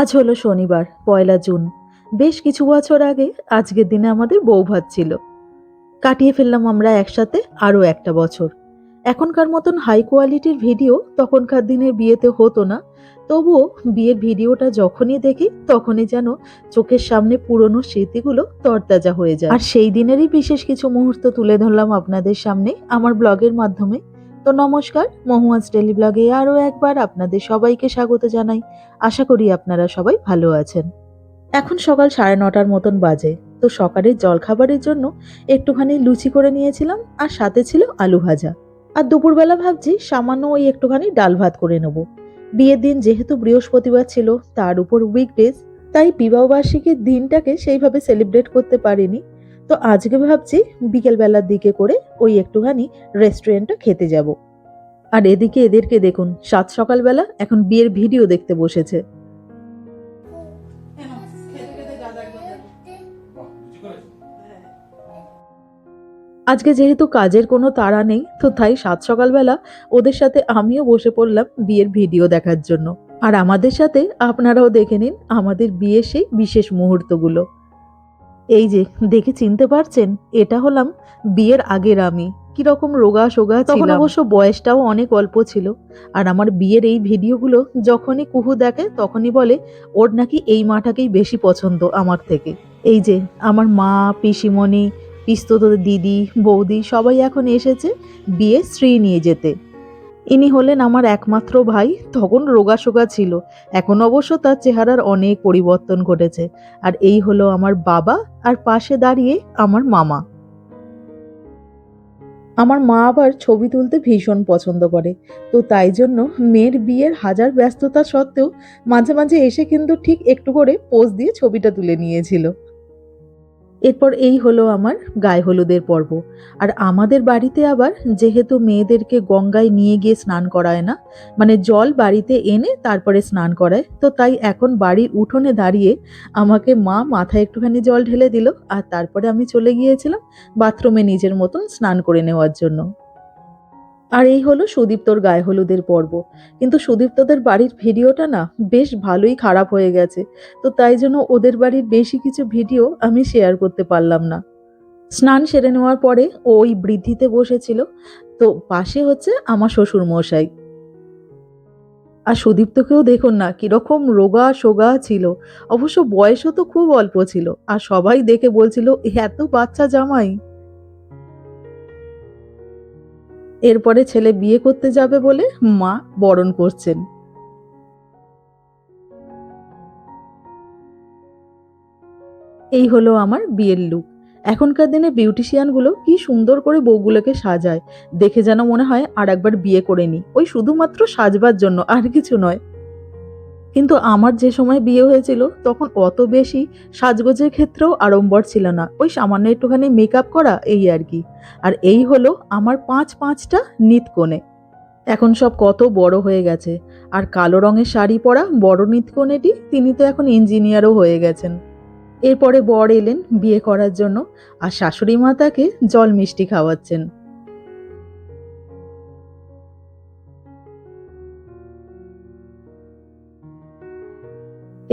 আজ হলো শনিবার, পয়লা জুন। বেশ কিছু বছর আগে আজকের দিনে আমাদের বৌভাত ছিল। কাটিয়ে ফেললাম আমরা একসাথে আরও একটা বছর। এখনকার মতন হাই কোয়ালিটির ভিডিও তখনকার দিনে বিয়েতে হতো না। তবুও বিয়ের ভিডিওটা যখনই দেখি, তখনই যেন চোখের সামনে পুরনো স্মৃতিগুলো তরতাজা হয়ে যায়। আর সেই দিনেরই বিশেষ কিছু মুহূর্ত তুলে ধরলাম আপনাদের সামনে আমার ব্লগের মাধ্যমে। তো নমস্কার মহুয়াজ ডেলি ব্লগে আরও একবার আপনাদের সবাইকে স্বাগত জানাই। আশা করি আপনারা সবাই ভালো আছেন। এখন সকাল সাড়ে নটার মতন বাজে, তো সকালের জলখাবারের জন্য একটুখানি লুচি করে নিয়েছিলাম আর সাথে ছিল আলু ভাজা। আর দুপুরবেলা ভাবছি সামান্য ওই একটুখানি ডাল ভাত করে নেব। বিয়ের দিন যেহেতু বৃহস্পতিবার ছিল, তার উপর উইকডেজ তাই বিবাহবার্ষিকীর দিনটাকে সেইভাবে সেলিব্রেট করতে পারিনি। তো আজকে ভাবছি বিকেলবেলার দিকে করে ওই একটুখানি রেস্টুরেন্টটা খেতে যাব। আর এদিকে এদেরকে দেখুন, সাত সকালবেলা এখন বিয়ের ভিডিও দেখতে বসেছে। আজকে যেহেতু কাজের কোনো তাড়া নেই, তো তাই সাত সকালবেলা ওদের সাথে আমিও বসে পড়লাম বিয়ের ভিডিও দেখার জন্য। আর আমাদের সাথে আপনারাও দেখে নিন আমাদের বিয়ে সেই বিশেষ মুহূর্তগুলো। এই যে দেখে চিনতে পারছেন? এটা হলাম বিয়ের আগের আমি। কীরকম রোগা সোগা তখন অবশ্য বয়সটাও অনেক অল্প ছিল। আর আমার বিয়ের এই ভিডিওগুলো যখনই কুহু দেখে তখনই বলে ওর নাকি এই মাটাকেই বেশি পছন্দ আমার থেকে। এই যে আমার মা পিসিমণি পিস্তত দিদি বৌদি সবাই এখন এসেছে বিয়ে স্ত্রী নিয়ে যেতে। ইনি হলেন আমার একমাত্র ভাই, তখন রোগা সোগা ছিল। এখন অবশ্য তার চেহারার অনেক পরিবর্তন ঘটেছে। আর এই হলো আমার বাবা, আর পাশে দাঁড়িয়ে আমার মামা। আমার মা আবার ছবি তুলতে ভীষণ পছন্দ করে। তো তাই জন্য মেয়ের বিয়ের হাজার ব্যস্ততা সত্ত্বেও মাঝে মাঝে এসে কিন্তু ঠিক একটু করে পোজ দিয়ে ছবিটা তুলে নিয়েছিল। এরপর এই হলো আমার গায়ে হলুদের পর্ব। আর আমাদের বাড়িতে আবার যেহেতু মেয়েদেরকে গঙ্গায় নিয়ে গিয়ে স্নান করায় না মানে জল বাড়িতে এনে তারপরে স্নান করায়, তো তাই এখন বাড়ির উঠোনে দাঁড়িয়ে আমাকে মা মাথায় একটুখানি জল ঢেলে দিল, আর তারপরে আমি চলে গিয়েছিলাম বাথরুমে নিজের মতন স্নান করে নেওয়ার জন্য। আর এই হলো সুদীপ্তর গায়ে হলুদের পর্ব। কিন্তু সুদীপ্তদের বাড়ির ভিডিওটা না বেশ ভালোই খারাপ হয়ে গেছে। তো তাই জন্য ওদের বাড়ির বেশি কিছু ভিডিও আমি শেয়ার করতে পারলাম না। স্নান সেরে নেওয়ার পরে ওই বৃদ্ধিতে বসেছিল। তো পাশে হচ্ছে আমার শ্বশুর মশাই আর সুদীপ্তকেও দেখুন না, কীরকম রোগা সোগা ছিল। অবশ্য বয়সও তো খুব অল্প ছিল। আর সবাই দেখে বলছিল এত বাচ্চা জামাই। এরপরে ছেলে বিয়ে করতে যাবে বলে মা বরণ করছেন। এই হলো আমার বিয়ের লুক এখনকার দিনে বিউটিশিয়ানগুলো কি সুন্দর করে বউগুলোকে সাজায়। দেখে যেন মনে হয় আর একবার বিয়ে করে নি ওই শুধুমাত্র সাজবার জন্য, আর কিছু নয়। কিন্তু আমার যে সময় বিয়ে হয়েছিল, তখন অত বেশি সাজগোজের ক্ষেত্রেও আড়ম্বর ছিল না। ওই সামান্য একটুখানি মেকআপ করা, এই আর কি। আর এই হলো আমার পাঁচ পাঁচটা নিতকোণে এখন সব কত বড় হয়ে গেছে। আর কালো রঙের শাড়ি পরা বড় নিতকোণেটি তিনি তো এখন ইঞ্জিনিয়ারও হয়ে গেছেন। এরপরে বর এলেন বিয়ে করার জন্য, আর শাশুড়ি মাতাকে জল মিষ্টি খাওয়াচ্ছেন।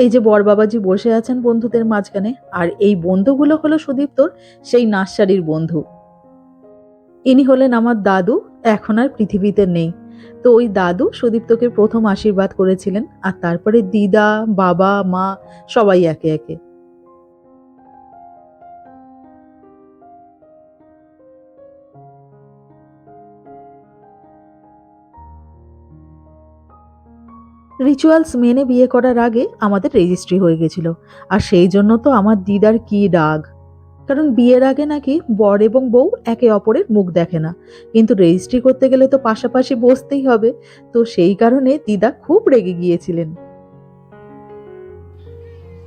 এই যে বর বাবাজি বসে আছেন বন্ধুদের মাঝখানে, আর এই বন্ধুগুলো হলো সুদীপ্তর, সেই নার্সারির বন্ধু। ইনি হলেন আমার দাদু, এখন আর পৃথিবীতে নেই। তো ওই দাদু সুদীপ্তকে প্রথম আশীর্বাদ করেছিলেন, আর তারপরে দিদা, বাবা, মা, সবাই একে একে। রিচুয়ালস মেনে বিয়ে করার আগে আমাদের রেজিস্ট্রি হয়ে গেছিল। আর সেই জন্য তো আমার দিদার কি রাগ। কারণ বিয়ের আগে নাকি বর এবং বউ একে অপরের মুখ দেখে না। কিন্তু রেজিস্ট্রি করতে গেলে তো পাশাপাশি বসতেই হবে। তো সেই কারণে দিদা খুব রেগে গিয়েছিলেন।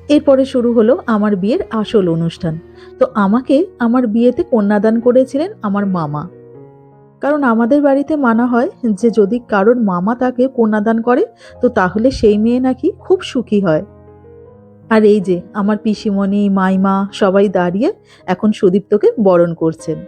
এরপরে শুরু হলো আমার বিয়ের আসল অনুষ্ঠান। তো আমাকে আমার বিয়েতে কন্যাদান করেছিলেন আমার মামা। কারণ আমাদের বাড়িতে মানা হয় যে যদি কারোর মামা তাকে কন্যাদান করে, তো তাহলে সেই মেয়ে নাকি খুব সুখী হয়। আর এই যে, আমার পিসিমণি, মাইমা সবাই দাঁড়িয়ে এখন সুদীপ্তকে বরণ করছেন।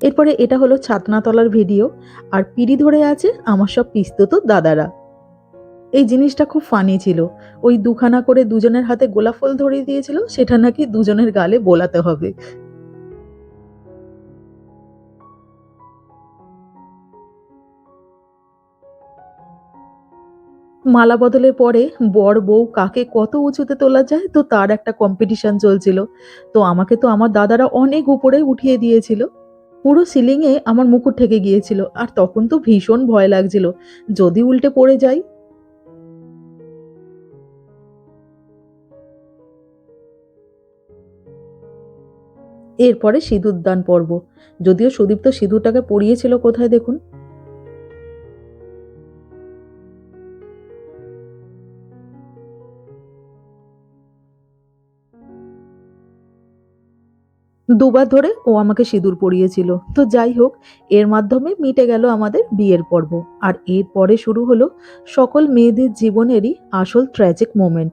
এরপরে এটা হলো ছাতনাতলার ভিডিও, আর পিড়ি ধরে আছে আমার সব পিস্তুত দাদারা। এই জিনিসটা খুব ফানি ছিল। ওই দুখানা করে দুজনের হাতে গোলাপ ফুল ধরিয়ে দিয়েছিল, সেটা নাকি দুজনের গালে বোলাতে হবে। মালা বদলের পরে বর বউ কাকে কত উঁচুতে তোলা যায়, তো তার একটা কম্পিটিশন চলছিল। তো আমাকে তো আমার দাদারা অনেক উপরে উঠিয়ে দিয়েছিল। পুরো সিলিংয়ে আমার মুকুট ঠেকে গিয়েছিল, আর তখন তো ভীষণ ভয় লাগছিল। যদি উল্টে পড়ে যাই এরপরে সিঁদুর দান পর্ব। যদিও সুদীপ্ত সিঁদুরটাকে পরিয়েছিল কোথায় দেখুন? দুবার ধরে ও আমাকে সিঁদুর পরিয়েছিল। তো যাই হোক, এর মাধ্যমে মিটে গেল আমাদের বিয়ের পর্ব। আর এরপরে শুরু হলো সকল মেয়েদের জীবনেরই আসল ট্র্যাজিক মোমেন্ট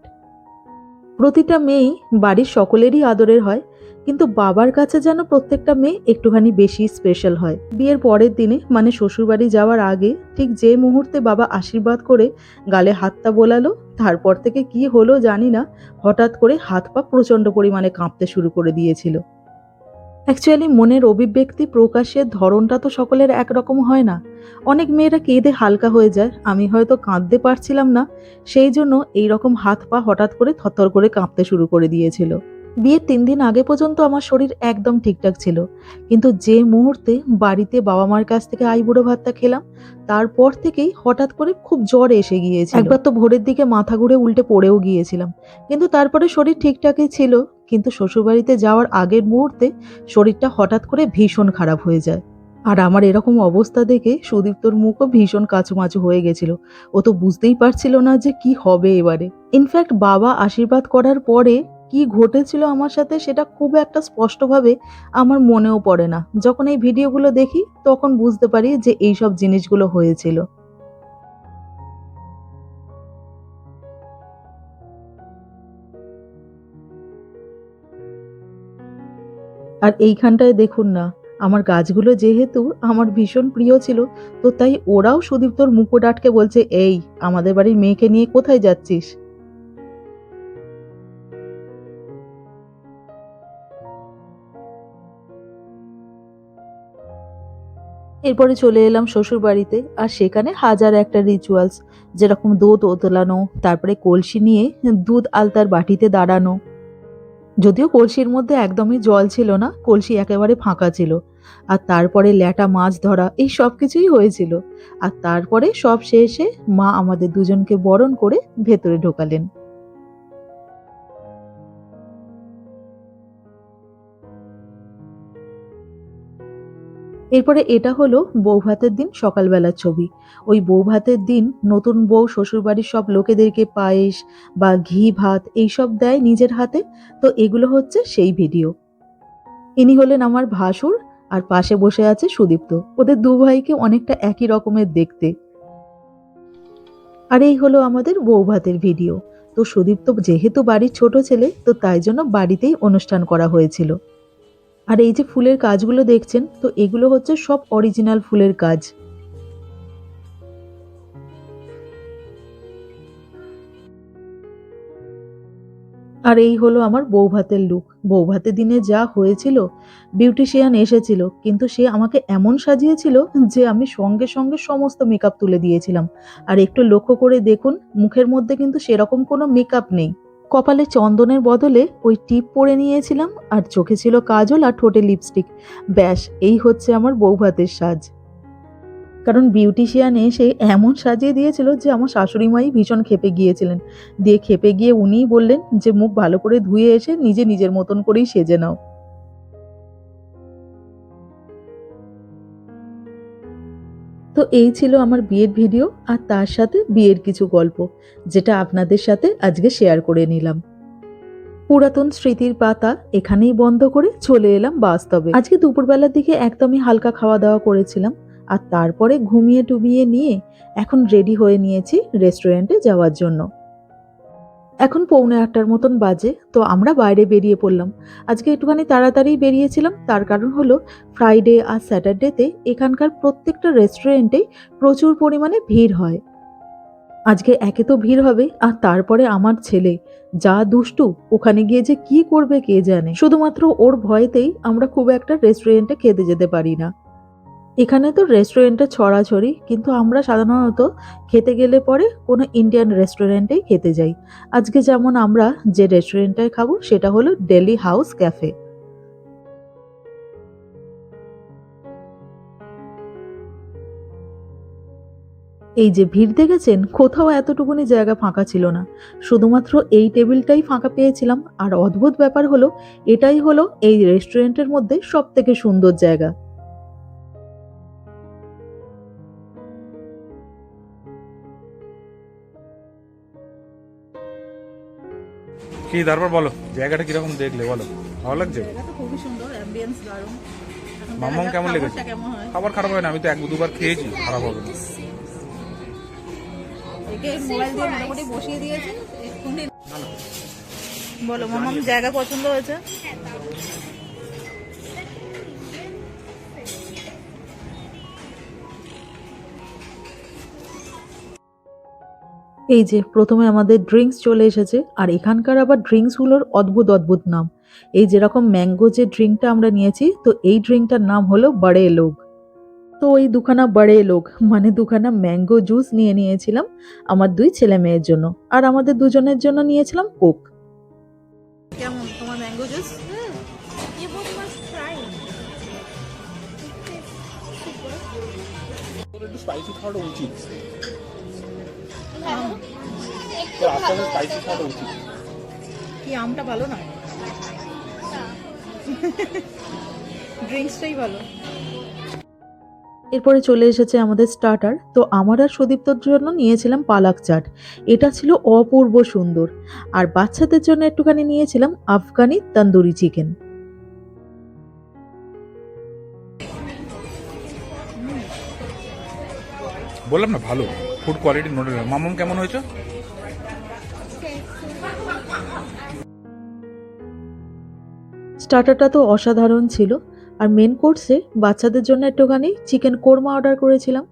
প্রতিটা মেয়েই বাড়ির সকলেরই আদরের হয়, কিন্তু বাবার কাছে যেন প্রত্যেকটা মেয়ে একটুখানি বেশি স্পেশাল হয়। বিয়ের পরের দিনে মানে শ্বশুরবাড়ি যাওয়ার আগে, ঠিক যে মুহূর্তে বাবা আশীর্বাদ করে গালে হাতটা বোলালো, তারপর থেকে কি হলো জানি না, হঠাৎ করে হাত পা প্রচণ্ড পরিমাণে কাঁপতে শুরু করে দিয়েছিল। অ্যাকচুয়ালি মনের অভিব্যক্তি প্রকাশের ধরনটা তো সকলের একরকম হয় না। অনেক মেয়েরা কেঁদে হালকা হয়ে যায়। আমি হয়তো কাঁদতে পারছিলাম না। সেই জন্য এই রকম হাত পা হঠাৎ করে থরথর করে কাঁপতে শুরু করে দিয়েছিল। বিয়ের তিন দিন আগে পর্যন্ত আমার শরীর একদম ঠিকঠাক ছিল। কিন্তু যে মুহূর্তে বাড়িতে বাবা মার কাছ থেকে আইবুড়ো ভাতটা খেলাম, তারপর থেকেই হঠাৎ করে খুব জ্বর এসে গিয়েছে একবার তো ভোরের দিকে মাথা ঘুরে উল্টে পড়েও গিয়েছিলাম। কিন্তু তারপরে শরীর ঠিকঠাকই ছিল। কিন্তু শ্বশুরবাড়িতে যাওয়ার আগের মুহূর্তে শরীরটা হঠাৎ করে ভীষণ খারাপ হয়ে যায়। আর আমার এরকম অবস্থা দেখে সুদীপ্তর মুখও ভীষণ কাচুমাচু হয়ে গেছিল। ও তো বুঝতেই পারছিল না যে কি হবে এবারে। ইনফ্যাক্ট বাবা আশীর্বাদ করার পরে কি ঘটেছিল আমার সাথে সেটা খুব একটা স্পষ্টভাবে আমার মনেও পড়ে না। যখন এই ভিডিওগুলো দেখি, তখন বুঝতে পারি যে এই সব জিনিসগুলো হয়েছিল। আর এইখানটায় দেখুন না, আমার গাছগুলো যেহেতু আমার ভীষণ প্রিয় ছিল, তো তাই ওরাও সুদীপ্তর মুকুট আটকে বলছে, এই, আমাদের বাড়ির মেয়েকে নিয়ে কোথায় যাচ্ছিস? এরপরে চলে এলাম শ্বশুর বাড়িতে, আর সেখানে হাজার একটা রিচুয়ালস যেরকম দুধ ওতলানো, তারপরে কলসি নিয়ে দুধ আলতার বাটিতে দাঁড়ানো যদিও কলসির মধ্যে একদমই জল ছিল না, কলসি একেবারে ফাঁকা ছিল। আর তারপরে ল্যাটা, মাছ ধরা, এই সব কিছুই হয়েছিল। আর তারপরে সব শেষে মা আমাদের দুজনকে বরণ করে ভেতরে ঢোকালেন। এরপরে এটা হলো বৌভাতের দিন সকালবেলার ছবি। ওই বৌভাতের দিন নতুন বউ, শ্বশুরবাড়ির সব লোকেদেরকে পায়েস বা ঘি, ভাত এইসব দেয় নিজের হাতে। তো এগুলো হচ্ছে সেই ভিডিও। ইনি হলেন আমার ভাসুর আর পাশে বসে আছে সুদীপ্ত। ওদের দু ভাইকে অনেকটা একই রকমের দেখতে। আর এই হলো আমাদের বৌভাতের ভিডিও। তো সুদীপ্ত যেহেতু বাড়ির ছোট ছেলে, তো তাই জন্য বাড়িতেই অনুষ্ঠান করা হয়েছিল। আর এই যে ফুলের কাজগুলো দেখছেন, তো এগুলো হচ্ছে সব অরিজিনাল ফুলের কাজ। আর এই হলো আমার বৌভাতের লুক বৌভাতের দিনে যা হয়েছিল বিউটিশিয়ান এসেছিল, কিন্তু সে আমাকে এমন সাজিয়েছিল যে আমি সঙ্গে সঙ্গে সমস্ত মেকআপ তুলে দিয়েছিলাম। আর একটু লক্ষ্য করে দেখুন, মুখের মধ্যে কিন্তু সেরকম কোনো মেকআপ নেই। কপালে চন্দনের বদলে ওই টিপ পরে নিয়েছিলাম আর চোখে ছিল কাজল আর ঠোঁটে লিপস্টিক। ব্যাস, এই হচ্ছে আমার বৌভাতের সাজ। কারণ বিউটিশিয়ান এসে এমন সাজিয়ে দিয়েছিল যে আমার শাশুড়ি মাই ভীষণ খেপে গিয়েছিলেন। দিয়ে খেপে গিয়ে উনিই বললেন যে, মুখ ভালো করে ধুয়ে এসে নিজে নিজের মতন করেই সেজে নাও। এই ছিল আমার বিয়ের ভিডিও আর তার সাথে বিয়ের কিছু গল্প, যেটা আপনাদের সাথে আজকে শেয়ার করে নিলাম। পুরাতন স্মৃতির পাতা এখানেই বন্ধ করে চলে এলাম বাস্তবে। আজকে দুপুরবেলার দিকে একদমই হালকা খাওয়া দাওয়া করেছিলাম আর তারপরে ঘুমিয়ে টুমিয়ে নিয়ে এখন রেডি হয়ে নিয়েছি রেস্টুরেন্টে যাওয়ার জন্য। এখন পৌনে আটটার মতন বাজে, তো আমরা বাইরে বেরিয়ে পড়লাম। আজকে একটুখানি তাড়াতাড়ি বেরিয়েছিলাম, তার কারণ হলো ফ্রাইডে আর স্যাটারডেতে এখানকার প্রত্যেকটা রেস্টুরেন্টেই প্রচুর পরিমাণে ভিড় হয়। আজকে একে তো ভিড় হবে, আর তারপরে আমার ছেলে, যা দুষ্টু, ওখানে গিয়ে যে কি করবে কে জানে? শুধুমাত্র ওর ভয়েতেই আমরা খুব একটা রেস্টুরেন্টে খেতে যেতে পারি না। এখানে তো রেস্টুরেন্টে ছড়াছড়ি, কিন্তু আমরা সাধারণত খেতে গেলে পরে কোনো ইন্ডিয়ান রেস্টুরেন্টেই খেতে যাই। আজকে যেমন আমরা যে রেস্টুরেন্টটায় খাব, সেটা হলো ডেলি হাউস ক্যাফে এই যে ভিড় দেখেছেন, কোথাও এতটুকুনি জায়গা ফাঁকা ছিল না। শুধুমাত্র এই টেবিলটাই ফাঁকা পেয়েছিলাম। আর অদ্ভুত ব্যাপার হলো, এটাই হলো এই রেস্টুরেন্টের মধ্যে সব থেকে সুন্দর জায়গা। কি তারপর বলো জায়গাটা কীরকম দেখলে বলো ভালো লাগছে? খুবই সুন্দর অ্যাম্বিয়েন্স দারুণ। কেমন লেগেছে? হয়? খাবার খারাপ হয় না আমি তো এক দুবার খেয়েছি খারাপ হবে না। বলো মামাম জায়গা পছন্দ হয়েছে? এই যে প্রথমে আমাদের ড্রিঙ্কস চলে এসেছে আর এখানকার আবার ড্রিঙ্কসগুলোর অদ্ভুত অদ্ভুত নাম। এই যেরকম ম্যাঙ্গো যে ড্রিঙ্কটা আমরা নিয়েছি তো এই ড্রিঙ্কটার নাম হলো বড়ে লোক তো ওই দুখানা বড়ে লোক মানে দুখানা ম্যাঙ্গো জুস নিয়ে নিয়েছিলাম আমার দুই ছেলে মেয়ের জন্য আর আমাদের দুজনের জন্য নিয়েছিলাম কোক কেমন? তোমার ম্যাঙ্গো জুস. একটু স্পাইসি খাওয়াটা উচিত। আস্তে আস্তে স্পাইসি খাওয়াটা উচিত কি আমটা ভালো না ড্রিঙ্কসটাই ভালো। এরপরে চলে এসেছে আমাদের স্টার্টার তো আমার আর সুদীপ্তর জন্য নিয়েছিলাম পালাক চাট। এটা ছিল অপূর্ব সুন্দর। আর বাচ্চাদের জন্য একটুখানি নিয়েছিলাম আফগানি তন্দুরি চিকেন বললাম না ভালো। ফুড কোয়ালিটি নোটেল মামাম কেমন হয়েছে? স্টার্টারটা তো অসাধারণ ছিল, আর মেন কোর্সে বাচ্চাদের জন্য একটুখানি চিকেন কোরমা অর্ডার করেছিলাম।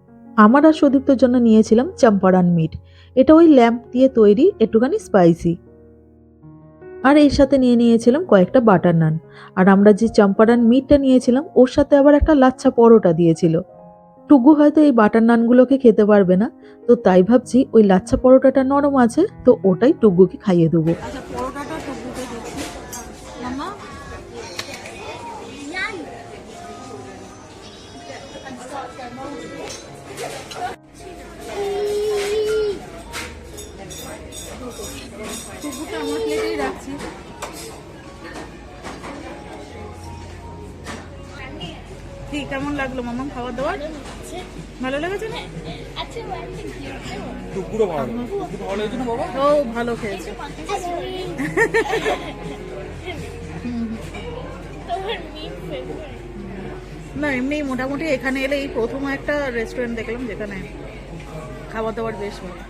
আমার আর সুদীপ্তর জন্য নিয়েছিলাম চাম্পারান মিট এটা ওই ল্যাম্প দিয়ে তৈরি, একটুখানি স্পাইসি আর এর সাথে নিয়ে নিয়েছিলাম কয়েকটা বাটার নান আর আমরা যে চাম্পারান মিটটা নিয়েছিলাম, ওর সাথে আবার একটা লাচ্ছা পরোটা দিয়েছিল। টুগু হয়তো এই বাটার নানগুলোকে খেতে পারবে না। তো তাই ভাবছি ওই লাচ্ছা পরোটাটা নরম আছে, তো ওটাই টুগুকে খাইয়ে দেবো। আচ্ছা কেমন লাগল মামা খাবার দাবার ভালো লেগেছে না? Actually, I think you টুকুরো ভালো ভালো হয়েছে না বাবা? ও ভালো খেয়েছে। মেন না এমনি মোটামুটি এখানে এলে এই প্রথম একটা রেস্টুরেন্ট দেখলাম যেখানে খাবার দাবার বেশ ভালো।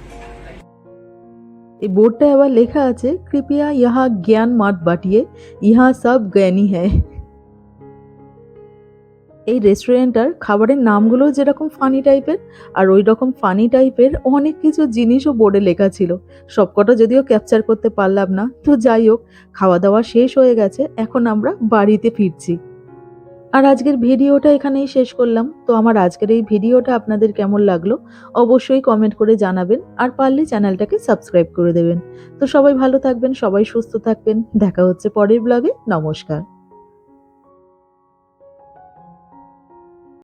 এই বোর্ডটায় আবার লেখা আছে কৃপয়া ইহা জ্ঞান মাত বাটিয়ে ইহা সব জ্ঞানী হ্যায়। এই রেস্টুরেন্টটার খাবারের নামগুলো যেরকম ফানি টাইপের আর ওই রকম ফানি টাইপের অনেক কিছু জিনিসও বোর্ডে লেখা ছিল। সবকটা যদিও ক্যাপচার করতে পারলাম না। তো যাই হোক খাওয়া দাওয়া শেষ হয়ে গেছে। এখন আমরা বাড়িতে ফিরছি। আর আজকের ভিডিওটা এখানেই শেষ করলাম। তো আমার আজকের এই ভিডিওটা আপনাদের কেমন লাগল অবশ্যই কমেন্ট করে জানাবেন। আর পারলে চ্যানেলটাকে সাবস্ক্রাইব করে দেবেন। তো সবাই ভালো থাকবেন, সবাই সুস্থ থাকবেন। দেখা হচ্ছে পরের ব্লগে নমস্কার।